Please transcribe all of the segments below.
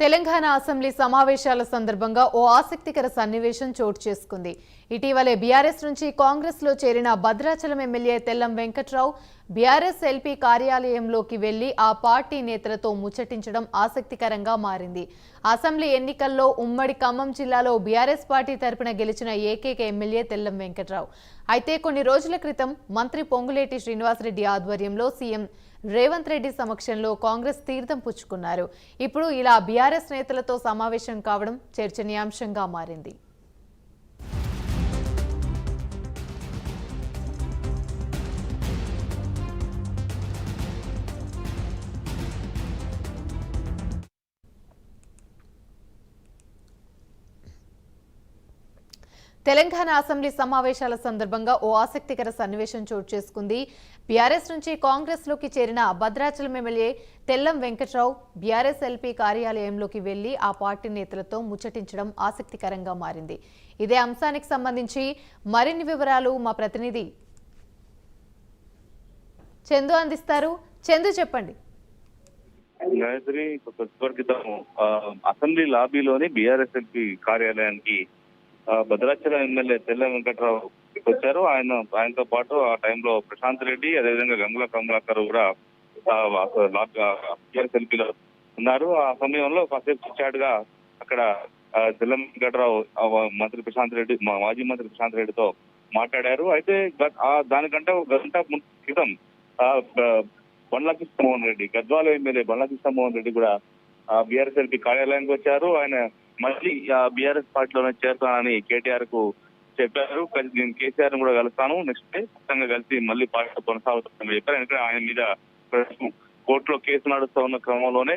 Telangana assembly సమావేశాల సందర్భంగా ఓ ఆసక్తికర సన్నివేశం చోటు చేసుకుంది. ఇటీవలే బీఆర్ఎస్ నుంచి కాంగ్రెస్లో చేరిన Bhadrachalam MLA Tellam Venkatrao BRS LP కార్యాలయంలోకి వెళ్ళి ఆ పార్టీ నేతలతో ముచ్చటించడం ఆసక్తికరంగా మారింది. అసెంబ్లీ ఎన్నికల్లో ఉమ్మడి ఖమ్మం జిల్లాలో బీఆర్ఎస్ పార్టీ తరపున గెలిచిన ఏకైక ఎమ్మెల్యే తెల్లం వెంకట్రావు. అయితే కొన్ని రోజుల క్రితం మంత్రి పొంగులేటి శ్రీనివాసరెడ్డి ఆధ్వర్యంలో సీఎం రేవంత్ రెడ్డి సమక్షంలో కాంగ్రెస్ తీర్థం పుచ్చుకున్నారు. ఇప్పుడు ఇలా బీఆర్ఎస్ నేతలతో సమావేశం కావడం చర్చనీయాంశంగా మారింది. తెలంగాణ అసెంబ్లీ సమావేశాల సందర్భంగా ఓ ఆసక్తికర సన్నివేశం చోటు చేసుకుంది. బీఆర్ఎస్ నుంచి కాంగ్రెస్లోకి చేరిన Bhadrachalam MLA Tellam Venkatrao BRS LP కార్యాలయంలోకి వెళ్ళి ఆ పార్టీ నేతలతో ముచ్చటించడం ఆసక్తికరంగా మారింది. ఇదే అంశానికి సంబంధించి మరిన్ని వివరాలు మా ప్రతినిధి చందు అందిస్తారు. చందు చెప్పండి. గాయత్రి అసెంబ్లీ లాబీలోని బీఆర్ఎస్ ఎల్పీ కార్యాలయానికి భద్రాచలం ఎమ్మెల్యే తెల్ల వెంకట్రావు వచ్చారు. ఆయన ఆయనతో పాటు ఆ టైంలో ప్రశాంత్ రెడ్డి అదేవిధంగా గంగుల కమలాకర్ కూడా సెల్ఫీలో ఉన్నారు. ఆ సమయంలో కాసేపు చాటుగా అక్కడ ఆ, తెల్ల వెంకట్రావు మంత్రి ప్రశాంత్ రెడ్డి మా మాజీ మంత్రి ప్రశాంత్ రెడ్డితో మాట్లాడారు. అయితే ఆ దానికంటే ఒక గంట క్రితం బండ్ల కృష్ణమోహన్ రెడ్డి గద్వాల ఎమ్మెల్యే బండ్ల కృష్ణమోహన్ రెడ్డి కూడా బీఆర్ఎస్ ఎంపీ కార్యాలయానికి వచ్చారు. ఆయన మళ్ళీ బీఆర్ఎస్ పార్టీలోనే చేరుతానని కేటీఆర్కు చెప్పారు నేను కేసీఆర్ను కూడా కలుస్తాను. నెక్స్ట్ డే ఖచ్చితంగా కలిసి మళ్ళీ పార్టీ కొనసాగుతానని చెప్పారు. ఎందుకంటే ఆయన మీద కోర్టులో కేసు నడుస్తూ ఉన్న క్రమంలోనే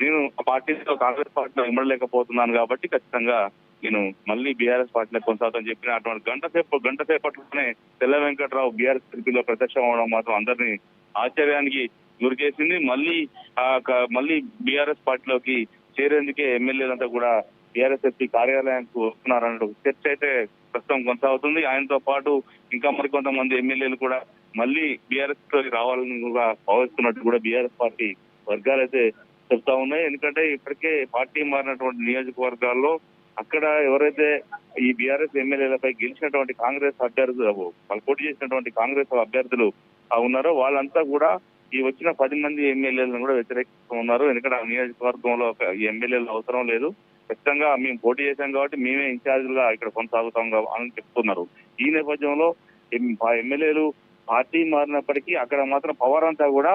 నేను ఆ పార్టీతో కాంగ్రెస్ పార్టీలో ఇమ్మడలేకపోతున్నాను కాబట్టి ఖచ్చితంగా నేను మళ్ళీ బీఆర్ఎస్ పార్టీలో కొనసాగుతాను చెప్పిన అటువంటి గంట సేపు గంట సేపట్లోనే తెల్ల వెంకట్రావు బీఆర్ఎస్ ఎంపీలో ప్రత్యక్షం అవడం మాత్రం అందరినీ ఆశ్చర్యానికి గురి చేసింది మళ్ళీ ఆ మళ్ళీ బీఆర్ఎస్ పార్టీలోకి చేరేందుకే ఎమ్మెల్యేలంతా కూడా బీఆర్ఎస్ఎఫ్ కార్యాలయానికి వస్తున్నారన్న చర్చ అయితే ప్రస్తుతం కొనసాగుతుంది. ఆయనతో పాటు ఇంకా మరికొంతమంది ఎమ్మెల్యేలు కూడా మళ్ళీ బీఆర్ఎస్లోకి రావాలని కూడా భావిస్తున్నట్టు కూడా బీఆర్ఎస్ పార్టీ వర్గాలు అయితే చెప్తా ఉన్నాయి. ఎందుకంటే ఇప్పటికే పార్టీ మారినటువంటి నియోజకవర్గాల్లో అక్కడ ఎవరైతే ఈ బీఆర్ఎస్ ఎమ్మెల్యేలపై గెలిచినటువంటి కాంగ్రెస్ అభ్యర్థులు వాళ్ళు పోటీ చేసినటువంటి కాంగ్రెస్ అభ్యర్థులు ఉన్నారో వాళ్ళంతా కూడా ఈ వచ్చిన పది మంది ఎమ్మెల్యేలను కూడా వ్యతిరేకిస్తూ ఉన్నారు. ఎందుకంటే ఆ నియోజకవర్గంలో ఒక ఎమ్మెల్యేలు అవసరం లేదు. ఖచ్చితంగా మేము పోటీ చేశాం కాబట్టి మేమే ఇన్ఛార్జీలుగా ఇక్కడ కొనసాగుతాం అని చెప్తున్నారు. ఈ నేపథ్యంలో ఎమ్మెల్యేలు పార్టీ మారినప్పటికీ అక్కడ మాత్రం పవర్ అంతా కూడా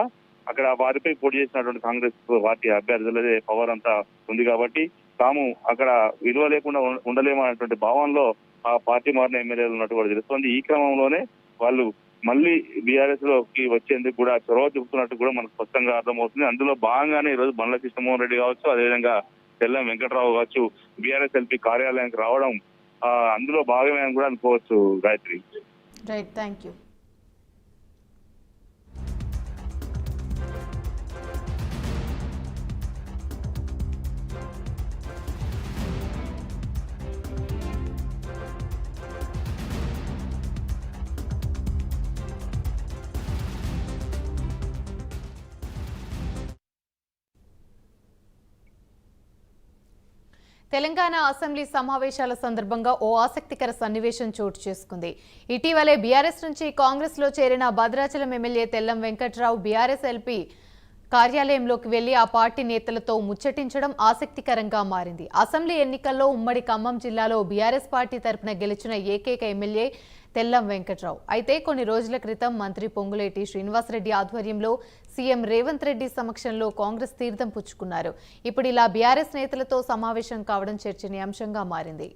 అక్కడ వారిపై పోటీ చేసినటువంటి కాంగ్రెస్ పార్టీ అభ్యర్థులదే పవర్ అంతా ఉంది కాబట్టి తాము అక్కడ విలువ లేకుండా ఉండలేమనేటువంటి భావనలో ఆ పార్టీ మారిన ఎమ్మెల్యేలు ఉన్నట్టు కూడా తెలుస్తోంది. ఈ క్రమంలోనే వాళ్ళు మళ్ళీ బీఆర్ఎస్లోకి వచ్చేందుకు కూడా చొరవ చూపుతున్నట్టు కూడా మనకు స్పష్టంగా అర్థమవుతుంది. అందులో భాగంగానే ఈ రోజు బండ్ల కృష్ణమోహన్ రెడ్డి కావచ్చు అదేవిధంగా తెల్లం వెంకటరావు కావచ్చు బీఆర్ఎస్ ఎల్పీ కార్యాలయానికి రావడం అందులో భాగమే అని కూడా అనుకోవచ్చు Gayatri. Right thank you Telangana assembly సమావేశాల సందర్భంగా ఓ ఆసక్తికర సన్నివేశం చోటు చేసుకుంది. ఇటీవలే బీఆర్ఎస్ నుంచి కాంగ్రెస్లో చేరిన Bhadrachalam MLA Tellam Venkatrao BRS LP కార్యాలయంలోకి వెళ్ళి ఆ పార్టీ నేతలతో ముచ్చటించడం ఆసక్తికరంగా మారింది. అసెంబ్లీ ఎన్నికల్లో ఉమ్మడి ఖమ్మం జిల్లాలో బీఆర్ఎస్ పార్టీ తరపున గెలిచిన ఏకైక ఎమ్మెల్యే తెల్లం వెంకట్రావు. అయితే కొన్ని రోజుల క్రితం మంత్రి పొంగులేటి శ్రీనివాసరెడ్డి ఆధ్వర్యంలో సీఎం రేవంత్ రెడ్డి సమక్షంలో కాంగ్రెస్ తీర్థం పుచ్చుకున్నారు. ఇప్పుడు ఇలా బీఆర్ఎస్ నేతలతో సమావేశం కావడం చర్చనీయాంశంగా మారింది.